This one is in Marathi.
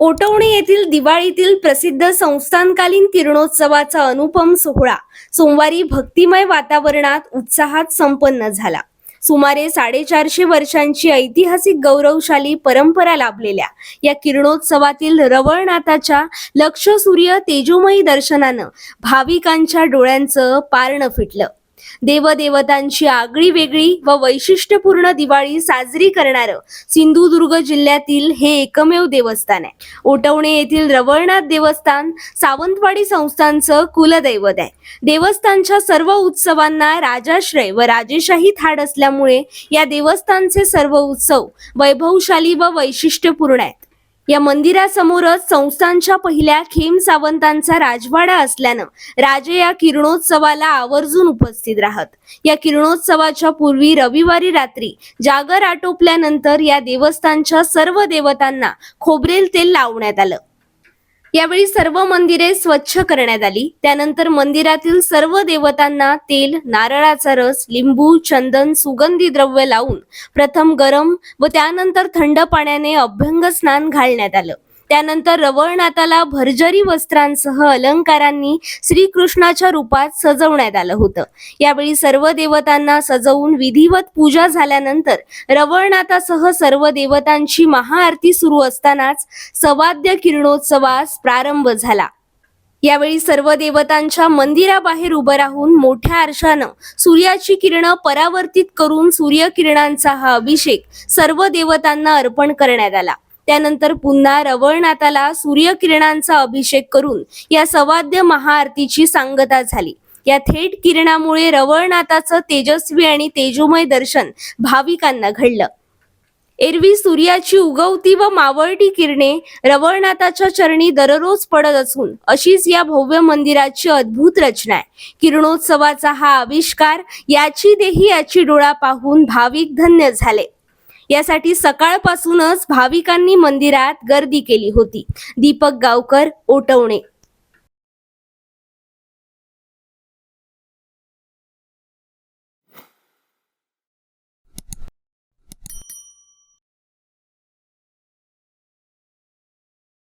ओटवणे येथील दिवाळीतील प्रसिद्ध संस्थानकालीन किरणोत्सवाचा अनुपम सोहळा सोमवारी भक्तिमय वातावरणात उत्साहात संपन्न झाला. सुमारे साडेचारशे वर्षांची ऐतिहासिक गौरवशाली परंपरा लाभलेल्या या किरणोत्सवातील रवळनाथाच्या लक्ष सूर्य तेजोमयी दर्शनानं भाविकांच्या डोळ्यांचं पारणं फिटलं. देवदेवतांची आगळी वेगळी व वैशिष्ट्यपूर्ण दिवाळी साजरी करणारं सिंधुदुर्ग जिल्ह्यातील हे एकमेव देवस्थान आहे. ओटवणे येथील रवळनाथ देवस्थान सावंतवाडी संस्थांचं कुलदैवत आहे. देवस्थानच्या सर्व उत्सवांना राजाश्रय व राजेशाही थाट असल्यामुळे या देवस्थानचे सर्व उत्सव वैभवशाली व वैशिष्ट्यपूर्ण आहेत. या मंदिरासमोरच संस्थांच्या पहिल्या खेम सावंतांचा राजवाडा असल्यानं राजे या किरणोत्सवाला आवर्जून उपस्थित राहत. या किरणोत्सवाच्या पूर्वी रविवारी रात्री जागर आटोपल्यानंतर या देवस्थानच्या सर्व देवतांना खोबरेल तेल लावण्यात आलं. यावेळी सर्व मंदिरे स्वच्छ करण्यात आली. त्यानंतर मंदिरातील सर्व देवतांना तेल नारळाचा रस लिंबू चंदन सुगंधी द्रव्य लावून प्रथम गरम व त्यानंतर थंड पाण्याने अभ्यंग स्नान घालण्यात आलं. त्यानंतर रवळनाथाला भरजरी वस्त्रांसह अलंकारांनी श्रीकृष्णाच्या रूपात सजवण्यात आलं होतं. यावेळी सर्व देवतांना सजवून विधिवत पूजा झाल्यानंतर रवळनाथासह सर्व देवतांची महाआरती सुरू असतानाच सवाद्य किरणोत्सवास प्रारंभ झाला. यावेळी सर्व देवतांच्या मंदिराबाहेर उभं राहून मोठ्या आरशानं सूर्याची किरणं परावर्तित करून सूर्यकिरणांचा हा अभिषेक सर्व देवतांना अर्पण करण्यात आला. त्यानंतर पुन्हा रवळनाथाला सूर्यकिरणांचा अभिषेक करून या सवाद्य महाआरतीची सांगता झाली. या थेट किरणामुळे रवळनाथाचं तेजस्वी आणि तेजोमय दर्शन भाविकांना घडलं. एरवी सूर्याची उगवती व मावळटी किरणे रवळनाथाच्या चरणी दररोज पडत असून अशीच या भव्य मंदिराची अद्भुत रचना आहे. किरणोत्सवाचा हा आविष्कार याची देही याची डोळा पाहून भाविक धन्य झाले. यासाठी सकाळपासूनच भाविकांनी मंदिरात गर्दी केली होती. दीपक गावकर ओटवणे.